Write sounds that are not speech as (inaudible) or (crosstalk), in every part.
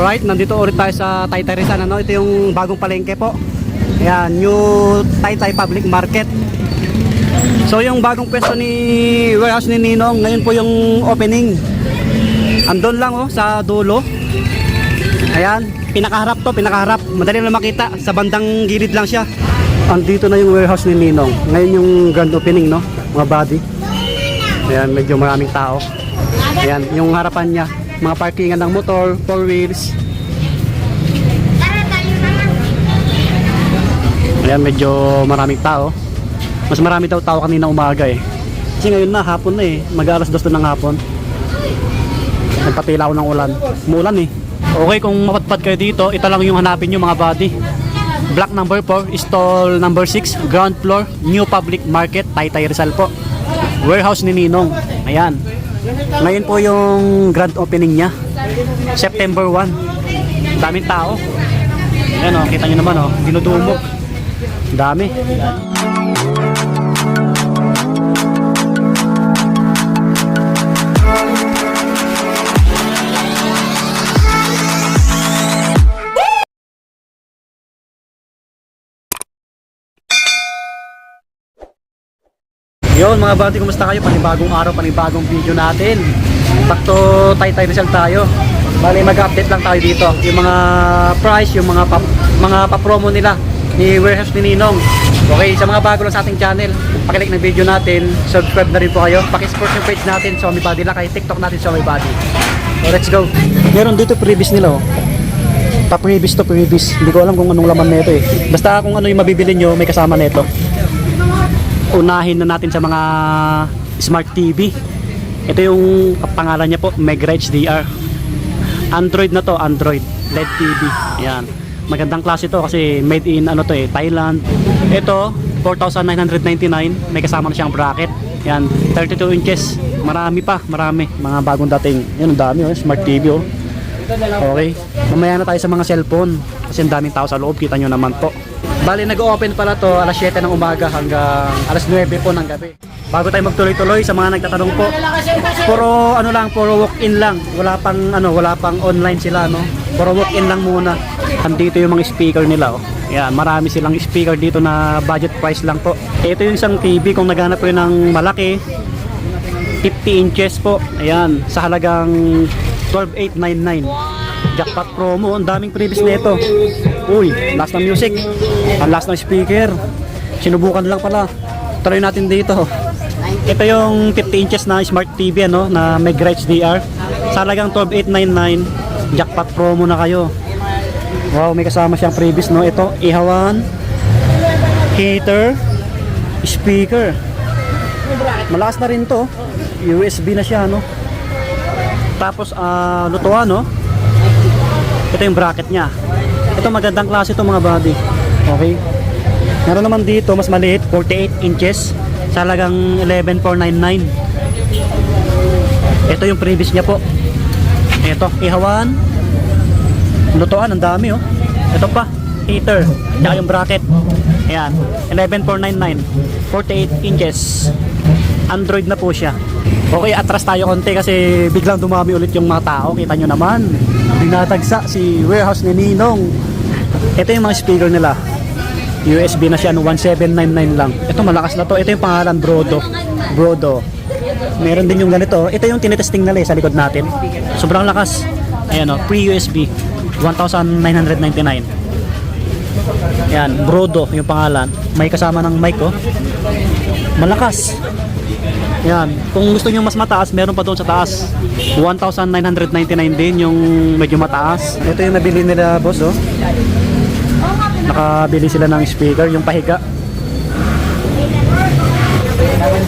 Alright, nandito ulit tayo sa Taytay Rizal. Ano? Ito yung bagong palengke po. Ayan, new Taytay Public Market. So yung bagong pwesto ni warehouse ni Ninong, ngayon po yung opening. Andun lang oh, sa dulo. Ayan, pinakaharap to, pinakaharap. Madali na makita, sa bandang gilid lang siya. Andito na yung warehouse ni Ninong. Ngayon yung grand opening, no? Mga body. Ayan, medyo maraming tao. Ayan, yung harapan niya, mga parkingan ng motor, four wheels. Ayan, medyo maraming tao. Mas marami daw tao kanina umaga eh. Kasi ngayon na, hapon na eh. Mag-alas dos na ng hapon. Nagpatila ng ulan. Umulan eh. Okay, kung mapatpat kayo dito, ito lang yung hanapin nyo mga buddy. Block number 4, stall number 6, ground floor, New Public Market, Taytay Rizal po. Warehouse ni Ninong. Ayan. Ngayon po yung grand opening niya. September 1. Daming tao. Ayan o, kita nyo naman o, dinudumog. Dami. Yun mga buddy, kumusta kayo? Panibagong araw, panibagong video natin. Back to Taytay Rizal tayo. Bali mag-update lang tayo dito. Yung mga price, yung mga pa, mga pa-promo nila ni Warehouse ni Ninong. Okay, sa mga bago lang sa ating channel, pakilike ng video natin, subscribe na rin po kayo. Paki-support yung page natin, Somi Body lang, kay TikTok natin, Somi Body. So, let's go. Meron dito previous nila oh. Pa-previous to previous. Hindi ko alam kung anong laman nito eh. Basta kung ano yung mabibili nyo, may kasama nito unahin na natin sa mga smart TV. Ito yung pangalan niya po, Megra HDR. Android na to, Android LED TV. Ayan. Magandang klase to kasi made in ano to eh, Thailand. Ito, 4,999. May kasama na siyang bracket. Yan, 32 inches. Marami pa, marami. Mga bagong dating. Yan, ang dami oh, smart TV oh. Okay. Mamaya na tayo sa mga cellphone. Kasi ang daming tao sa loob. Kita nyo naman po. Bali, nag-open pala to alas 7 ng umaga hanggang alas 9 po ng gabi. Bago tayo magtuloy-tuloy sa mga nagtatanong po. Puro ano lang, puro walk-in lang. Wala pang ano, wala pang online sila no. Puro walk-in lang muna. Andito yung mga speaker nila oh. Yan, marami silang speaker dito na budget price lang po. Ito yung isang TV kung naghanap kayo ng malaki. 50 inches po. Ayan, sa halagang 12,899. Jackpot promo, ang daming previous nito. Uy, last na music. Ang last na speaker. Sinubukan lang pala. Try natin dito. Ito yung 50 inches na smart TV ano, na Megra HDR. Sa halagang 12,899. Jackpot promo na kayo. Wow, may kasama siyang previous no. Ito, ihawan, heater, speaker. Malakas na rin to. USB na siya no. Tapos ah lutuan no. Ito yung bracket niya. Ito magandang klase to mga body. Okay. Meron naman dito mas maliit, 48 inches. Sa halagang 11,499. Ito yung previous niya po. Ito, ihawan. Lutuan, ang dami oh. Ito pa, heater. Tsaka yung bracket. Ayan, 11,499. 48 inches. Android na po siya. Okay, atras tayo konti kasi biglang dumami ulit yung mga tao. Kita nyo naman. Dinatagsa si warehouse ni Ninong. Ito yung mga speaker nila. USB na siya, no, 1799 lang. Ito malakas na to. Ito yung pangalan, Brodo. Brodo. Meron din yung ganito. Ito yung tinetesting nila eh, sa likod natin. Sobrang lakas. Ayan o, pre-USB. 1,999. Yan, Brodo yung pangalan. May kasama ng mic oh. Malakas. Yan. Kung gusto niyo mas mataas, meron pa doon sa taas. 1,999 din yung medyo mataas. Ito yung nabili nila, boss, oh. Nakabili sila ng speaker, yung pahiga.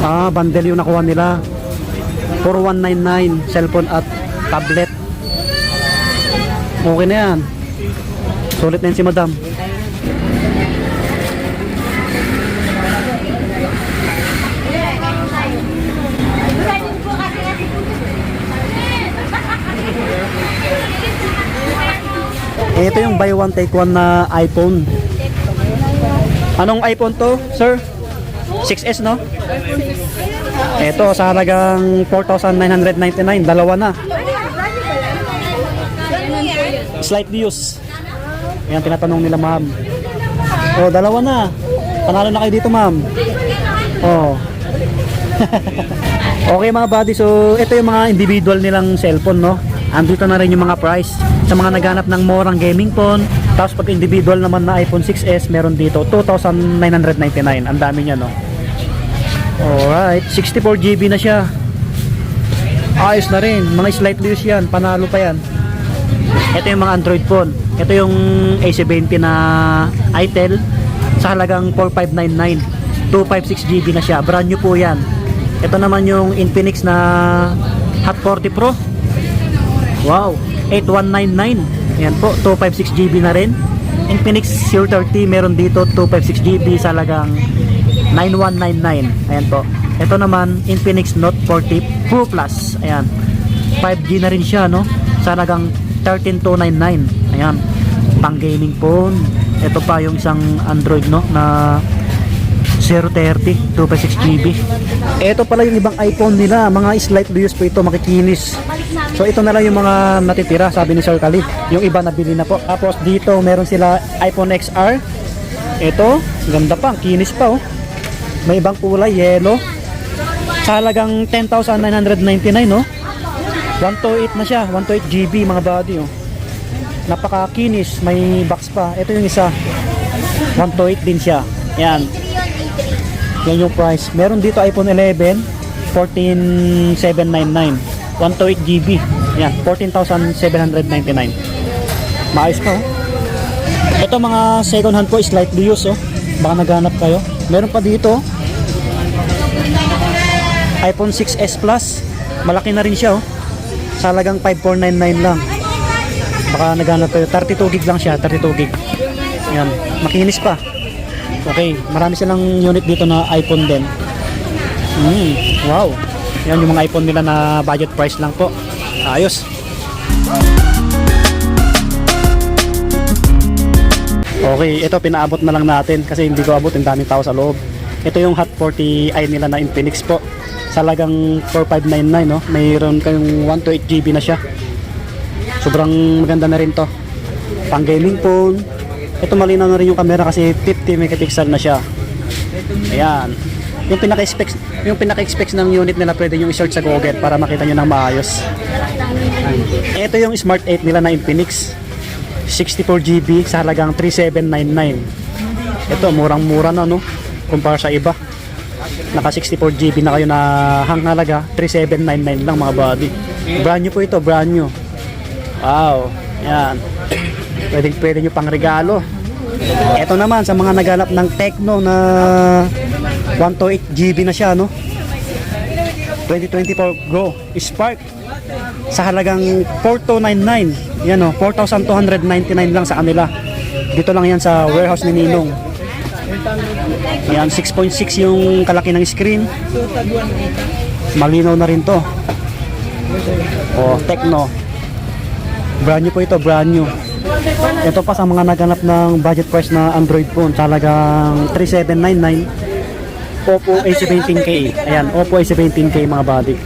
Ah, bundle yung nakuha nila. 4199 cellphone at tablet. Okay na yan. Sulit na yan si madam. Ito yung buy one take one na iPhone. Anong iPhone to, sir? 6S, no? Ito, sa halagang 4,999. Dalawa na. Slightly used. Ayan, tinatanong nila ma'am. Oh, dalawa na. Panalo na kayo dito ma'am. Oh. (laughs) okay mga buddy, so ito yung mga individual nilang cellphone, no? Andito na rin yung mga price. Sa mga naghanap ng morang gaming phone, tapos pag individual naman na iPhone 6s, meron dito 2,999. Ang dami niya, no? Alright, 64GB na siya. Ayos na rin, mga slightly used yan, panalo pa yan. Ito yung mga Android phone. Ito yung A70 na itel sa halagang 4599. 256GB na siya. Brand new po yan. Ito naman yung Infinix na Hot 40 Pro. Wow, 8199. Ayan po, 256GB na rin. Infinix C30 meron dito 256GB sa halagang 9199. Ayan po. Ito naman Infinix Note 40 Pro Plus. Ayan. 5G na rin siya no. Sa halagang 13299. Ayan. Pang gaming phone. Ito pa yung isang Android no na 030 256GB. Ito pala yung ibang iPhone nila, mga slightly used po ito, makikinis. So ito na lang yung mga natitira, sabi ni Sir Khalid. Yung iba nabili na po. Tapos dito meron sila iPhone XR. Ito, ganda pa, kinis pa oh. May ibang kulay, yellow. Sa halagang 10,999 no. 128 na siya, 128 GB mga body oh. Napakakinis, may box pa. Ito yung isa. 128 din siya. Yan. Yan yung price. Meron dito iPhone 11, 14,799. 128 GB. Yan, 14,799. Maayos pa oh. Ito mga second hand po, slightly used oh. Baka naghanap kayo. Meron pa dito. iPhone 6s Plus. Malaki na rin siya oh. Sa halagang 5499 lang. Baka naghanap kayo. 32 gig lang siya, 32 gig. Yan, makinis pa. Okay, marami silang unit dito na iPhone din. Mm, wow. Yan yung mga iPhone nila na budget price lang po. Ayos. Okay, ito pinaabot na lang natin kasi hindi ko abot, ang daming tao sa loob. Ito yung Hot 40i nila na Infinix po. Sa lagang 4599 no. Mayroon kayong 128 GB na siya. Sobrang maganda na rin to. Pang gaming phone. Ito malinaw na rin yung camera kasi 50 megapixel na siya. Ayan. Yung pinaka-specs, yung pinaka-specs ng unit nila pwede yung i-search sa Google para makita nyo ng maayos. Ito yung Smart 8 nila na Infinix. 64GB sa halagang 3799. Ito, murang-mura na no kumpara sa iba. Naka 64GB na kayo na hang halaga 3799 lang mga body. Brand new po ito, brand new. Wow. Yan. Pwede pwede nyo pang regalo. Ito naman sa mga naghanap ng Tecno na 128 GB na siya no. 2024 Go Spark sa halagang 4299. Yan oh, 4,299 lang sa kanila. Dito lang yan sa warehouse ni Ninong. Yan 6.6 yung kalaki ng screen. Malinaw na rin to. Oh, Tecno. Brand new po ito, brand new. Ito pa sa mga naghanap ng budget price na Android phone, talagang 3799 Oppo A17K. Ayan, Oppo A17K mga body.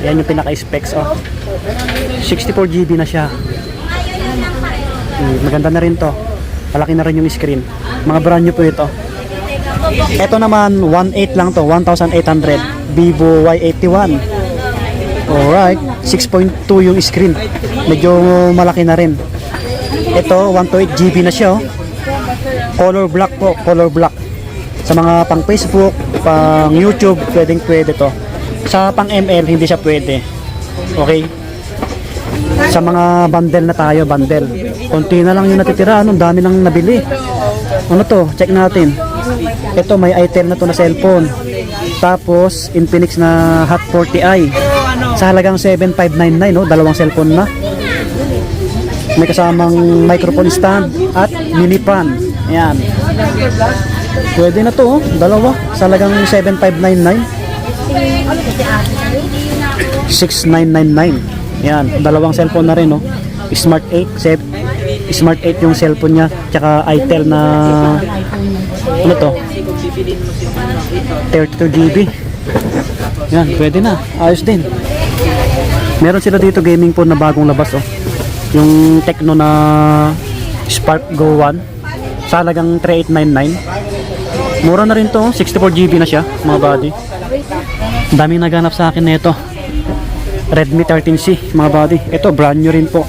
Ayan yung pinaka-specs oh. 64GB na siya. Hmm, maganda na rin to. Palaki na rin yung screen. Mga brand new po ito. Ito naman 1.8 lang to, 1,800 Vivo Y81. Alright, 6.2 yung screen. Medyo malaki na rin. Ito, 128 GB na siya. Oh. Color black po, color black. Sa mga pang Facebook, pang YouTube, pwedeng pwede to. Sa pang ML, hindi siya pwede. Okay? Sa mga bundle na tayo, bundle. Konti na lang yung natitira, ano, dami nang nabili. Ano to? Check natin. Ito, may item na to na cellphone. Tapos, Infinix na Hot 40i. Sa halagang 7599, no? Dalawang cellphone na. May kasamang microphone stand at mini fan. Ayan. Pwede na to, oh. Dalawa. Sa halagang 7599. 6999. Ayan. Dalawang cellphone na rin, oh. Smart 8. Sep- Smart 8 yung cellphone niya. Tsaka itel na ano to? 32 GB. Yan, pwede na. Ayos din. Meron sila dito gaming phone na bagong labas oh. Yung Tecno na Spark Go 1 sa halagang 3899. Mura na rin to, 64GB na siya, mga buddy. Daming naganap sa akin nito. Redmi 13C, mga buddy. Ito, brand new rin po.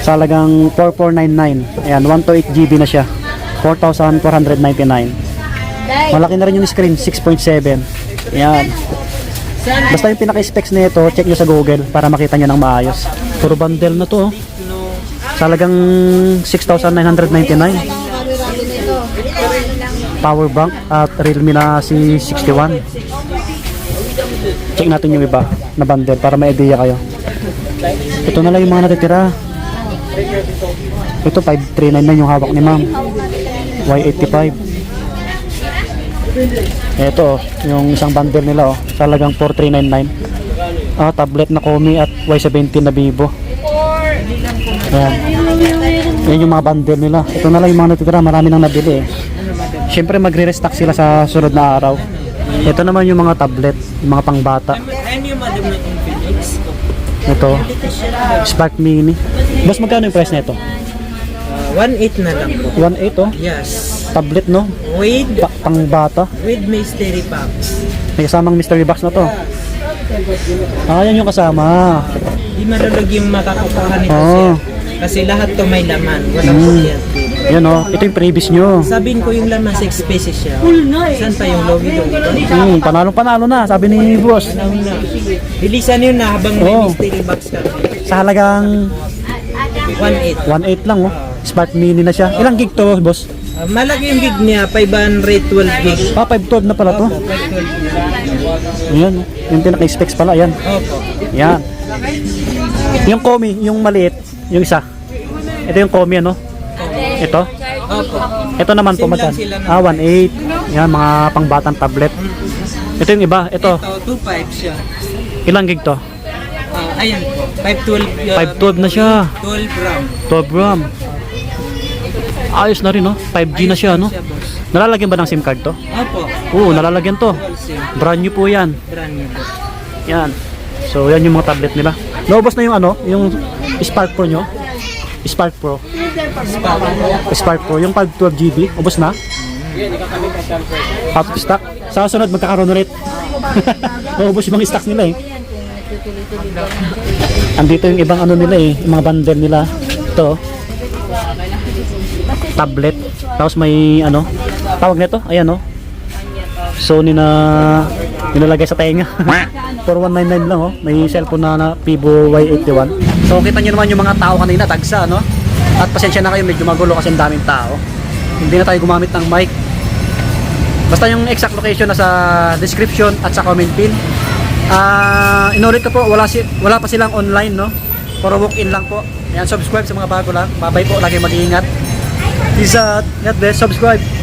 Sa halagang 4499. Ayan, 128GB na siya. 4,499. Malaki na rin yung screen, 6.7. Ayan. Basta yung pinaka-specs nito, check nyo sa Google para makita nyo ng maayos. Puro bundle na to. Sa halagang 6,999. Power bank at Realme na C61. Check natin yung iba na bundle para may idea kayo. Ito na lang yung mga natitira. Ito 5399 yung hawak ni ma'am. Y85. Ito, oh, yung isang bundle nila oh, talagang 4399. Ah, tablet na Komi at Y17 na Vivo. Ayan. Yan yung mga bundle nila. Ito na lang yung mga natitira, marami nang nabili eh. Siyempre magre-restock sila sa sunod na araw. Ito naman yung mga tablet, yung mga pangbata. Na? Ito, Spark Mini. Boss, magkano yung price nito? Uh, 1.8 na lang po. 1.8 oh. Yes. Tablet no? With, Pa pangbata. with mystery box. May kasamang mystery box na to. Ah, yan yung kasama. Di malulog yung makakukuha nito Oo. sir. Kasi lahat to may laman. Walang Mm. mm. Yan oh, ito yung previous nyo. Sabihin ko yung laman 6 pieces siya. Saan pa yung logi doon? Hmm, panalo-panalo na, sabi ni boss. Bilisan yun na habang may Oo. mystery box ka. Sa halagang 1.8. 1.8 lang oh. Spark Mini na siya. Ilang gig to, boss? Uh, malaki yung gig niya, 512 gig. Ah, 512 na pala to. Opo, 512 Ayan, oh. yung pinaka-specs pala, ayan. Opo. Yan. Yung Komi, yung maliit, yung isa. Ito yung Komi, ano? Ito. Opo. Ito naman po, magkano? Ah, 1.8. Yan, mga pangbatang tablet. Ito yung iba, ito. Ito, 2.5 siya. Ilang gig to? Ah, ayan po. 512. uh, 512 na siya. 12 RAM. 12 RAM. Ayos na rin, no? 5G na siya, no? Siya. Nalalagyan ba ng SIM card to? Opo. Oo, nalalagyan to. Brand new po yan. Brand new po. Yan. So, yan yung mga tablet nila. Naubos na yung ano, yung Spark Pro nyo. Spark Pro. Spark Pro. Yung 512GB, ubos na. Out of stock. Sa sunod, magkakaroon ulit. (laughs) Naubos yung mga stocks nila eh. Andito yung ibang ano nila eh, yung mga bundle nila. Ito. Tablet. Tapos may ano, tawag nito, ayan oh. Sony na nilalagay sa tenga. (laughs) 4199 lang oh. May cellphone na, na Vivo Y81. So kita nyo naman yung mga tao kanina, tagsa no? At pasensya na kayo, medyo magulo kasi ang daming tao. Hindi na tayo gumamit ng mic. Basta yung exact location na sa description at sa comment pin. Ah, inulit ko po, wala, si, wala pa silang online no? Puro walk-in lang po. Ayan, subscribe sa mga bago lang. Babay po, lagi mag-iingat. Peace out. God bless. Subscribe.